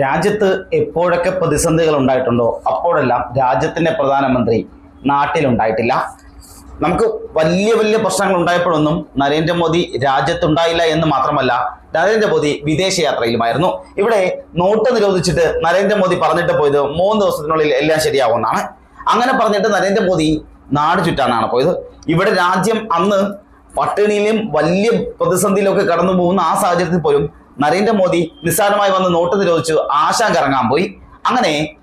രാജ്യത്ത് എപ്പോഴൊക്കെ പ്രതിസന്ധികൾ ഉണ്ടായിട്ടുണ്ടോ അപ്പോഴെല്ലാം രാജ്യത്തിന്റെ പ്രധാനമന്ത്രി നാട്ടിലുണ്ടായിട്ടില്ല. നമുക്ക് വലിയ വലിയ പ്രശ്നങ്ങൾ ഉണ്ടായപ്പോഴൊന്നും നരേന്ദ്രമോദി രാജ്യത്തുണ്ടായില്ല എന്ന് മാത്രമല്ല നരേന്ദ്രമോദി വിദേശയാത്രയിലുമായിരുന്നു ഇവിടെ നോട്ട് നിരോധിച്ചിട്ട് നരേന്ദ്രമോദി പറഞ്ഞിട്ട് പോയത് മൂന്ന് ദിവസത്തിനുള്ളിൽ എല്ലാം ശരിയാവുമെന്നാണ്. അങ്ങനെ പറഞ്ഞിട്ട് നരേന്ദ്രമോദി നാട് ചുറ്റാനാണ് പോയത്. ഇവിടെ രാജ്യം അന്ന് പട്ടിണിയിലും വലിയ പ്രതിസന്ധിയിലൊക്കെ കടന്നു പോകുന്ന ആ സാഹചര്യത്തിൽ പോലും നരേന്ദ്രമോദി നിസ്സാരമായി വന്ന് നോട്ട് നിരോധിച്ചു ആശാൻ കറങ്ങാൻ പോയി. അങ്ങനെ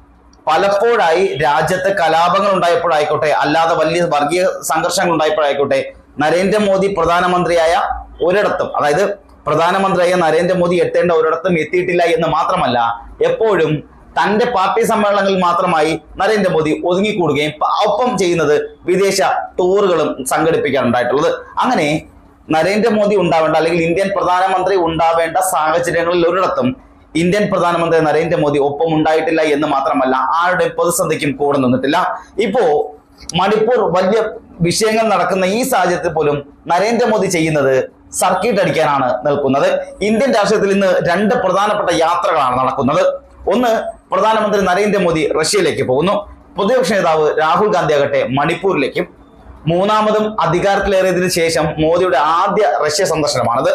പലപ്പോഴായി രാജ്യത്ത് കലാപങ്ങൾ ഉണ്ടായപ്പോഴായിക്കോട്ടെ അല്ലാതെ വലിയ വർഗീയ സംഘർഷങ്ങൾ ഉണ്ടായപ്പോഴായിക്കോട്ടെ നരേന്ദ്രമോദി പ്രധാനമന്ത്രിയായ ഒരിടത്തും അതായത് പ്രധാനമന്ത്രിയായ നരേന്ദ്രമോദി എത്തേണ്ട ഒരിടത്തും എത്തിയിട്ടില്ല എന്ന് മാത്രമല്ല എപ്പോഴും തന്റെ പാർട്ടി സമ്മേളനങ്ങളിൽ മാത്രമായി നരേന്ദ്രമോദി ഒതുങ്ങിക്കൂടുകയും ഒപ്പം ചെയ്യുന്നത് വിദേശ ടൂറുകളും സംഘടിപ്പിക്കാനുണ്ടായിട്ടുള്ളത് അങ്ങനെ നരേന്ദ്രമോദി ഉണ്ടാവേണ്ട അല്ലെങ്കിൽ ഇന്ത്യൻ പ്രധാനമന്ത്രി ഉണ്ടാവേണ്ട സാഹചര്യങ്ങളിൽ ഒരിടത്തും ഇന്ത്യൻ പ്രധാനമന്ത്രി നരേന്ദ്രമോദി ഒപ്പം ഉണ്ടായിട്ടില്ല എന്ന് മാത്രമല്ല ആരുടെ പ്രതിസന്ധിക്കും കൂടെ നിന്നിട്ടില്ല. ഇപ്പോ മണിപ്പൂർ വലിയ വിഷയങ്ങൾ നടക്കുന്ന ഈ സാഹചര്യത്തിൽ പോലും നരേന്ദ്രമോദി ചെയ്യുന്നത് സർക്കിട്ട് അടിക്കാനാണ് നിൽക്കുന്നത്. ഇന്ത്യൻ രാഷ്ട്രീയത്തിൽ ഇന്ന് രണ്ട് പ്രധാനപ്പെട്ട യാത്രകളാണ് നടക്കുന്നത്. ഒന്ന് പ്രധാനമന്ത്രി നരേന്ദ്രമോദി റഷ്യയിലേക്ക് പോകുന്നു. പ്രതിപക്ഷ നേതാവ് രാഹുൽ ഗാന്ധി ആകട്ടെ മണിപ്പൂരിലേക്കും. മൂന്നാമതും അധികാരത്തിലേറിയതിനു ശേഷം മോദിയുടെ ആദ്യ റഷ്യ സന്ദർശനമാണിത്.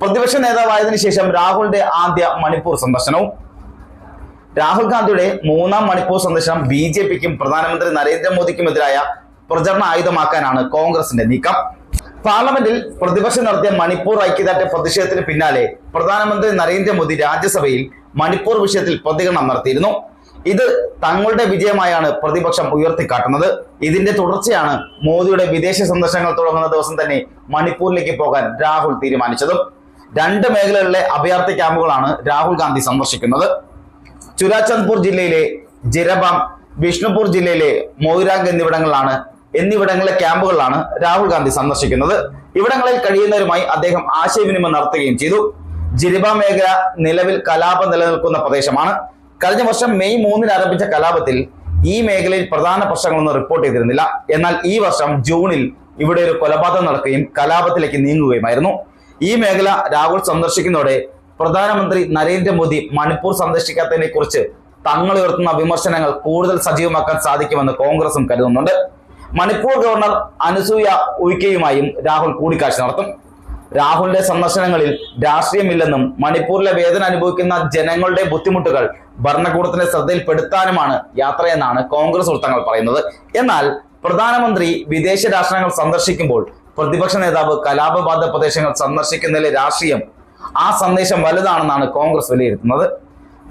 പ്രതിപക്ഷ നേതാവായതിനു ശേഷം രാഹുലിന്റെ ആദ്യ മണിപ്പൂർ സന്ദർശനവും. രാഹുൽ ഗാന്ധിയുടെ മൂന്നാം മണിപ്പൂർ സന്ദർശനം ബി ജെ പിക്കും പ്രധാനമന്ത്രി നരേന്ദ്രമോദിക്കുമെതിരായ പ്രചരണ ആയുധമാക്കാനാണ് കോൺഗ്രസിന്റെ നീക്കം. പാർലമെന്റിൽ പ്രതിപക്ഷം നടത്തിയ മണിപ്പൂർ ഐക്യദാർഢ്യ പ്രതിഷേധത്തിന് പിന്നാലെ പ്രധാനമന്ത്രി നരേന്ദ്രമോദി രാജ്യസഭയിൽ മണിപ്പൂർ വിഷയത്തിൽ പ്രതികരണം നടത്തിയിരുന്നു. ഇത് തങ്ങളുടെ വിജയമായാണ് പ്രതിപക്ഷം ഉയർത്തിക്കാട്ടുന്നത്. ഇതിന്റെ തുടർച്ചയാണ് മോദിയുടെ വിദേശ സന്ദർശനങ്ങൾ തുടങ്ങുന്ന ദിവസം തന്നെ മണിപ്പൂരിലേക്ക് പോകാൻ രാഹുൽ തീരുമാനിച്ചതും. രണ്ട് മേഖലകളിലെ അഭയാർത്ഥി ക്യാമ്പുകളാണ് രാഹുൽ ഗാന്ധി സന്ദർശിക്കുന്നത്. ചുരാചന്ദ്പൂർ ജില്ലയിലെ ജിരബാം വിഷ്ണുപൂർ ജില്ലയിലെ മൊയ്രാങ് എന്നിവിടങ്ങളിലാണ് എന്നിവിടങ്ങളിലെ ക്യാമ്പുകളിലാണ് രാഹുൽ ഗാന്ധി സന്ദർശിക്കുന്നത്. ഇവിടങ്ങളിൽ കഴിയുന്നവരുമായി അദ്ദേഹം ആശയവിനിമയം നടത്തുകയും ചെയ്തു. ജിരിബ മേഖല നിലവിൽ കലാപം നിലനിൽക്കുന്ന പ്രദേശമാണ്. കഴിഞ്ഞ വർഷം മെയ് മൂന്നിന് ആരംഭിച്ച കലാപത്തിൽ ഈ മേഖലയിൽ പ്രധാന പ്രശ്നങ്ങളൊന്നും റിപ്പോർട്ട് ചെയ്തിരുന്നില്ല. എന്നാൽ ഈ വർഷം ജൂണിൽ ഇവിടെ ഒരു കൊലപാതകം നടക്കുകയും കലാപത്തിലേക്ക് നീങ്ങുകയുമായിരുന്നു. ഈ മേഖല രാഹുൽ സന്ദർശിക്കുന്നതോടെ പ്രധാനമന്ത്രി നരേന്ദ്രമോദി മണിപ്പൂർ സന്ദർശിക്കാത്തതിനെ കുറിച്ച് തങ്ങൾ ഉയർത്തുന്ന വിമർശനങ്ങൾ കൂടുതൽ സജീവമാക്കാൻ സാധിക്കുമെന്ന് കോൺഗ്രസും കരുതുന്നുണ്ട്. മണിപ്പൂർ ഗവർണർ അനുസൂയ ഉയ്ക്കയുമായും രാഹുൽ കൂടിക്കാഴ്ച നടത്തും. രാഹുലിന്റെ സന്ദർശനങ്ങളിൽ രാഷ്ട്രീയമില്ലെന്നും മണിപ്പൂരിലെ വേദന അനുഭവിക്കുന്ന ജനങ്ങളുടെ ബുദ്ധിമുട്ടുകൾ ഭരണകൂടത്തിന്റെ ശ്രദ്ധയിൽപ്പെടുത്താനുമാണ് യാത്രയെന്നാണ് കോൺഗ്രസ് വൃത്തങ്ങൾ പറയുന്നത്. എന്നാൽ പ്രധാനമന്ത്രി വിദേശ രാഷ്ട്രങ്ങൾ സന്ദർശിക്കുമ്പോൾ പ്രതിപക്ഷ നേതാവ് കലാപബാധ പ്രദേശങ്ങൾ സന്ദർശിക്കുന്നതിലെ രാഷ്ട്രീയം ആ സന്ദേശം വലുതാണെന്നാണ് കോൺഗ്രസ് വിലയിരുത്തുന്നത്.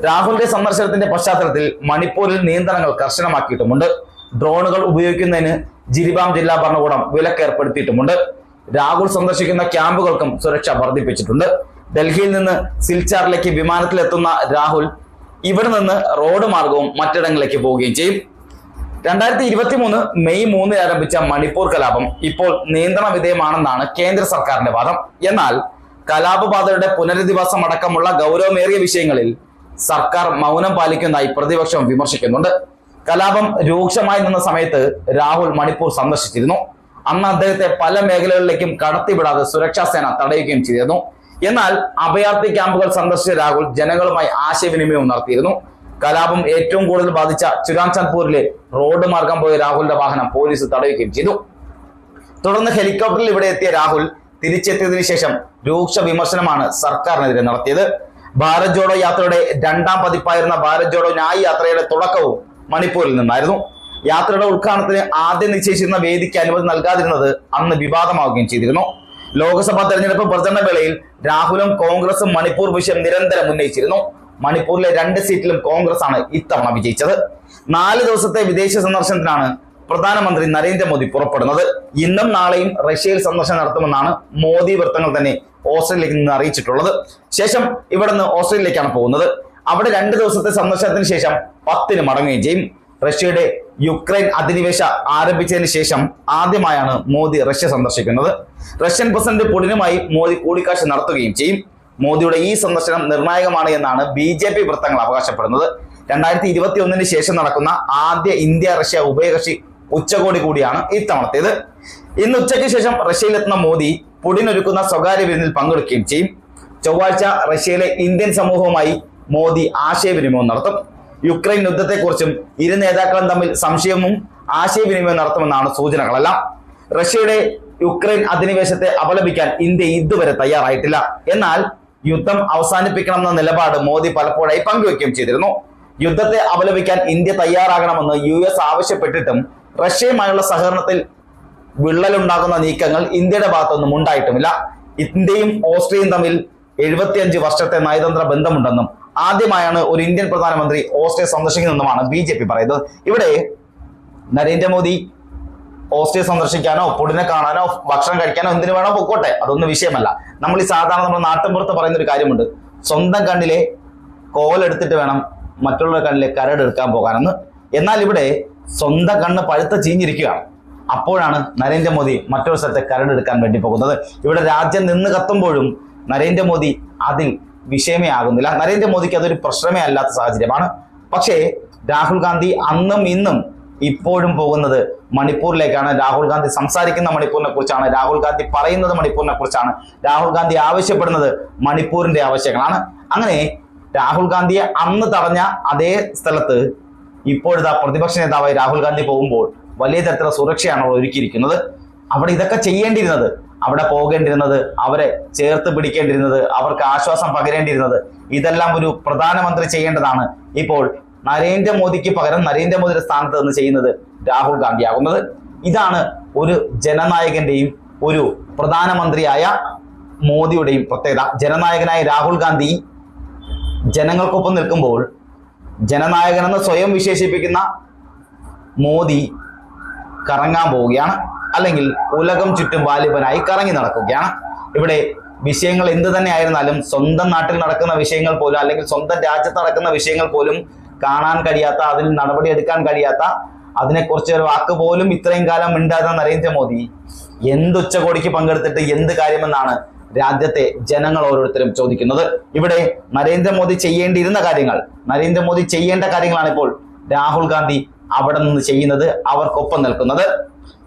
രാഹുലിന്റെ സന്ദർശനത്തിന്റെ പശ്ചാത്തലത്തിൽ മണിപ്പൂരിൽ നിയന്ത്രണങ്ങൾ കർശനമാക്കിയിട്ടുമുണ്ട്. ഡ്രോണുകൾ ഉപയോഗിക്കുന്നതിന് ജിരിബാം ജില്ലാ ഭരണകൂടം വിലക്ക് ഏർപ്പെടുത്തിയിട്ടുമുണ്ട് രാഹുൽ സന്ദർശിക്കുന്ന ക്യാമ്പുകൾക്കും സുരക്ഷ വർദ്ധിപ്പിച്ചിട്ടുണ്ട്. ഡൽഹിയിൽ നിന്ന് സിൽച്ചാറിലേക്ക് വിമാനത്തിലെത്തുന്ന രാഹുൽ ഇവിടെ നിന്ന് റോഡ് മാർഗവും മറ്റിടങ്ങളിലേക്ക് പോവുകയും ചെയ്യും. രണ്ടായിരത്തി ഇരുപത്തി മൂന്ന് മെയ് മൂന്നിൽ ആരംഭിച്ച മണിപ്പൂർ കലാപം ഇപ്പോൾ നിയന്ത്രണ വിധേയമാണെന്നാണ് കേന്ദ്ര സർക്കാരിന്റെ വാദം. എന്നാൽ കലാപബാധയുടെ പുനരധിവാസം അടക്കമുള്ള ഗൗരവമേറിയ വിഷയങ്ങളിൽ സർക്കാർ മൗനം പാലിക്കുന്നതായി പ്രതിപക്ഷം വിമർശിക്കുന്നുണ്ട്. കലാപം രൂക്ഷമായി നിന്ന സമയത്ത് രാഹുൽ മണിപ്പൂർ സന്ദർശിച്ചിരുന്നു. അന്ന് അദ്ദേഹത്തെ പല മേഖലകളിലേക്കും കടത്തിവിടാതെ സുരക്ഷാ സേന തടയുകയും ചെയ്തിരുന്നു. എന്നാൽ അഭയാർത്ഥി ക്യാമ്പുകൾ സന്ദർശിച്ച രാഹുൽ ജനങ്ങളുമായി ആശയവിനിമയവും നടത്തിയിരുന്നു. കലാപം ഏറ്റവും കൂടുതൽ ബാധിച്ച ചുരാൻചന്ദ്പൂരിലെ റോഡ് മാർഗം പോയ രാഹുലിന്റെ വാഹനം പോലീസ് തടയുകയും ചെയ്തു. തുടർന്ന് ഹെലികോപ്റ്ററിൽ ഇവിടെ എത്തിയ രാഹുൽ തിരിച്ചെത്തിയതിനു ശേഷം രൂക്ഷ വിമർശനമാണ് സർക്കാരിനെതിരെ നടത്തിയത്. ഭാരത് ജോഡോ യാത്രയുടെ രണ്ടാം പതിപ്പായിരുന്ന ഭാരത് ജോഡോ ന്യായ് യാത്രയുടെ തുടക്കവും മണിപ്പൂരിൽ നിന്നായിരുന്നു. യാത്രയുടെ ഉദ്ഘാടനത്തിന് ആദ്യം നിശ്ചയിച്ചിരുന്ന വേദിക്ക് അനുമതി നൽകാതിരുന്നത് അന്ന് വിവാദമാവുകയും ചെയ്തിരുന്നു. ലോക്സഭാ തെരഞ്ഞെടുപ്പ് പ്രചരണ വേളയിൽ രാഹുലും കോൺഗ്രസും മണിപ്പൂർ വിഷയം നിരന്തരം ഉന്നയിച്ചിരുന്നു. മണിപ്പൂരിലെ രണ്ട് സീറ്റിലും കോൺഗ്രസ് ആണ് ഇത്തവണ വിജയിച്ചത്. നാല് ദിവസത്തെ വിദേശ സന്ദർശനത്തിനാണ് പ്രധാനമന്ത്രി നരേന്ദ്രമോദി പുറപ്പെടുന്നത്. ഇന്നും നാളെയും റഷ്യയിൽ സന്ദർശനം നടത്തുമെന്നാണ് മോദി വൃത്തങ്ങൾ തന്നെ ഓസ്ട്രേലിയയിൽ നിന്ന് അറിയിച്ചിട്ടുള്ളത്. ശേഷം ഇവിടെ നിന്ന് ഓസ്ട്രേലിയയിലേക്കാണ് പോകുന്നത്. അവിടെ രണ്ട് ദിവസത്തെ സന്ദർശനത്തിന് ശേഷം പത്തിന് മടങ്ങുകയും ചെയ്യും. റഷ്യയുടെ യുക്രൈൻ അധിനിവേശ ആരംഭിച്ചതിന് ശേഷം ആദ്യമായാണ് മോദി റഷ്യ സന്ദർശിക്കുന്നത്. റഷ്യൻ പ്രസിഡന്റ് പുടിനുമായി മോദി കൂടിക്കാഴ്ച നടത്തുകയും ചെയ്യും. മോദിയുടെ ഈ സന്ദർശനം നിർണായകമാണ് എന്നാണ് ബി ജെ പി വൃത്തങ്ങൾ അവകാശപ്പെടുന്നത്. രണ്ടായിരത്തി ഇരുപത്തി ഒന്നിന് ശേഷം നടക്കുന്ന ആദ്യ ഇന്ത്യ റഷ്യ ഉഭയകക്ഷി ഉച്ചകോടി കൂടിയാണ് ഇത്തവണത്തേത്. ഇന്ന് ഉച്ചയ്ക്ക് ശേഷം റഷ്യയിലെത്തുന്ന മോദി പുടിൻ ഒരുക്കുന്ന സ്വകാര്യ വിരുന്നിൽ പങ്കെടുക്കുകയും ചെയ്യും. ചൊവ്വാഴ്ച റഷ്യയിലെ ഇന്ത്യൻ സമൂഹവുമായി മോദി ആശയവിനിമയം നടത്തും. യുക്രൈൻ യുദ്ധത്തെക്കുറിച്ചും ഇരു നേതാക്കളും തമ്മിൽ സംശയവും ആശയവിനിമയം നടത്തുമെന്നാണ് സൂചനകളെല്ലാം. റഷ്യയുടെ യുക്രൈൻ അധിനിവേശത്തെ അപലപിക്കാൻ ഇന്ത്യ ഇതുവരെ തയ്യാറായിട്ടില്ല. എന്നാൽ യുദ്ധം അവസാനിപ്പിക്കണമെന്ന നിലപാട് മോദി പലപ്പോഴായി പങ്കുവെക്കുകയും ചെയ്തിരുന്നു. യുദ്ധത്തെ അപലപിക്കാൻ ഇന്ത്യ തയ്യാറാകണമെന്ന് യു എസ് ആവശ്യപ്പെട്ടിട്ടും റഷ്യയുമായുള്ള സഹകരണത്തിൽ വിള്ളലുണ്ടാകുന്ന നീക്കങ്ങൾ ഇന്ത്യയുടെ ഭാഗത്തൊന്നും ഉണ്ടായിട്ടുമില്ല. ഇന്ത്യയും ഓസ്ട്രിയയും തമ്മിൽ എഴുപത്തിയഞ്ച് വർഷത്തെ നയതന്ത്ര ബന്ധമുണ്ടെന്നും ആദ്യമായാണ് ഒരു ഇന്ത്യൻ പ്രധാനമന്ത്രി ഓസ്ട്രിയ സന്ദർശിക്കുന്നതെന്നുമാണ് ബി ജെ പി പറയുന്നത്. ഇവിടെ നരേന്ദ്രമോദി ഓസ്ട്രിയ സന്ദർശിക്കാനോ പൊടിനെ കാണാനോ ഭക്ഷണം കഴിക്കാനോ എന്തിനു വേണോ പൊക്കോട്ടെ. അതൊന്നും വിഷയമല്ല. നമ്മൾ ഈ സാധാരണ നമ്മുടെ നാട്ടിൻപുറത്ത് പറയുന്ന ഒരു കാര്യമുണ്ട്. സ്വന്തം കണ്ണിലെ കോലെടുത്തിട്ട് വേണം മറ്റുള്ളവരുടെ കണ്ണിലെ കരടെടുക്കാൻ പോകാനെന്ന്. എന്നാൽ ഇവിടെ സ്വന്തം കണ്ണ് പഴുത്ത ചീഞ്ഞിരിക്കുകയാണ്. അപ്പോഴാണ് നരേന്ദ്രമോദി മറ്റൊരു സ്ഥലത്തെ കരടെടുക്കാൻ വേണ്ടി പോകുന്നത്. ഇവിടെ രാജ്യം നിന്ന് കത്തുമ്പോഴും നരേന്ദ്രമോദി അതിൽ വിഷയമേ ആകുന്നില്ല. നരേന്ദ്രമോദിക്ക് അതൊരു പ്രശ്നമേ അല്ലാത്ത സാഹചര്യമാണ്. പക്ഷേ രാഹുൽ ഗാന്ധി അന്നും ഇന്നും ഇപ്പോഴും പോകുന്നത് മണിപ്പൂരിലേക്കാണ്. രാഹുൽ ഗാന്ധി സംസാരിക്കുന്ന മണിപ്പൂരിനെ കുറിച്ചാണ്. രാഹുൽ ഗാന്ധി പറയുന്നത് മണിപ്പൂരിനെ കുറിച്ചാണ്. രാഹുൽ ഗാന്ധി ആവശ്യപ്പെടുന്നത് മണിപ്പൂരിന്റെ ആവശ്യങ്ങളാണ്. അങ്ങനെ രാഹുൽ ഗാന്ധിയെ അന്ന് തടഞ്ഞ അതേ സ്ഥലത്ത് ഇപ്പോഴത്തെ പ്രതിപക്ഷ നേതാവായി രാഹുൽ ഗാന്ധി പോകുമ്പോൾ വലിയ തരത്തിലുള്ള സുരക്ഷയാണ് ഒരുക്കിയിരിക്കുന്നത്. അവിടെ ഇതൊക്കെ ചെയ്യേണ്ടിയിരുന്നത്. അവിടെ പോകേണ്ടിരുന്നത് അവരെ ചേർത്ത് പിടിക്കേണ്ടിരുന്നത് അവർക്ക് ആശ്വാസം പകരേണ്ടിയിരുന്നത് ഇതെല്ലാം ഒരു പ്രധാനമന്ത്രി ചെയ്യേണ്ടതാണ്. ഇപ്പോൾ നരേന്ദ്രമോദിക്ക് പകരം നരേന്ദ്രമോദിയുടെ സ്ഥാനത്ത് നിന്ന് ചെയ്യുന്നത് രാഹുൽ ഗാന്ധി ആകുന്നത് ഇതാണ് ഒരു ജനനായകന്റെയും ഒരു പ്രധാനമന്ത്രിയായ മോദിയുടെയും പ്രത്യേകത. ജനനായകനായ രാഹുൽ ഗാന്ധി ജനങ്ങൾക്കൊപ്പം നിൽക്കുമ്പോൾ ജനനായകനെന്ന് സ്വയം വിശേഷിപ്പിക്കുന്ന മോദി കറങ്ങാൻ പോവുകയാണ്. അല്ലെങ്കിൽ ഉലകം ചുറ്റും വാലിബനായി കറങ്ങി നടക്കുകയാണ്. ഇവിടെ വിഷയങ്ങൾ എന്ത് തന്നെ ആയിരുന്നാലും സ്വന്തം നാട്ടിൽ നടക്കുന്ന വിഷയങ്ങൾ പോലും അല്ലെങ്കിൽ സ്വന്തം രാജ്യത്ത് നടക്കുന്ന വിഷയങ്ങൾ പോലും കാണാൻ കഴിയാത്ത അതിൽ നടപടി എടുക്കാൻ കഴിയാത്ത അതിനെക്കുറിച്ച് ഒരു വാക്ക് പോലും ഇത്രയും കാലം മിണ്ടാത്ത നരേന്ദ്രമോദി എന്ത് ഉച്ചകോടിക്ക് പങ്കെടുത്തിട്ട് എന്ത് കാര്യമെന്നാണ് രാജ്യത്തെ ജനങ്ങൾ ഓരോരുത്തരും ചോദിക്കുന്നത്. ഇവിടെ നരേന്ദ്രമോദി ചെയ്യേണ്ടിയിരുന്ന കാര്യങ്ങൾ നരേന്ദ്രമോദി ചെയ്യേണ്ട കാര്യങ്ങളാണ് ഇപ്പോൾ രാഹുൽ ഗാന്ധി അവിടെ നിന്ന് ചെയ്യുന്നത് അവർക്കൊപ്പം നിൽക്കുന്നത്.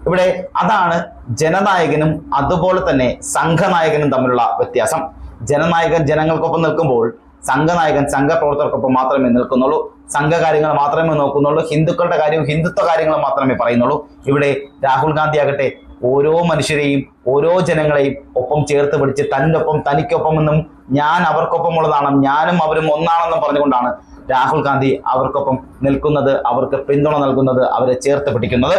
ഇവിടെ അതാണ് ജനനായകനും അതുപോലെ തന്നെ സംഘനായകനും തമ്മിലുള്ള വ്യത്യാസം. ജനനായകൻ ജനങ്ങൾക്കൊപ്പം നിൽക്കുമ്പോൾ സംഘനായകൻ സംഘപ്രവർത്തകർക്കൊപ്പം മാത്രമേ നിൽക്കുന്നുള്ളൂ. സംഘകാര്യങ്ങൾ മാത്രമേ നോക്കുന്നുള്ളൂ. ഹിന്ദുക്കളുടെ കാര്യവും ഹിന്ദുത്വ കാര്യങ്ങളും മാത്രമേ പറയുന്നുള്ളൂ. ഇവിടെ രാഹുൽ ഗാന്ധി ആകട്ടെ ഓരോ മനുഷ്യരെയും ഓരോ ജനങ്ങളെയും ഒപ്പം ചേർത്ത് പിടിച്ച് തന്റെ ഒപ്പം തനിക്കൊപ്പം എന്നും ഞാൻ അവർക്കൊപ്പമുള്ളതാണ് ഞാനും അവരും ഒന്നാണെന്നും പറഞ്ഞുകൊണ്ടാണ് രാഹുൽ ഗാന്ധി അവർക്കൊപ്പം നിൽക്കുന്നത് അവർക്ക് പിന്തുണ നൽകുന്നത് അവരെ ചേർത്ത് പിടിക്കുന്നത്.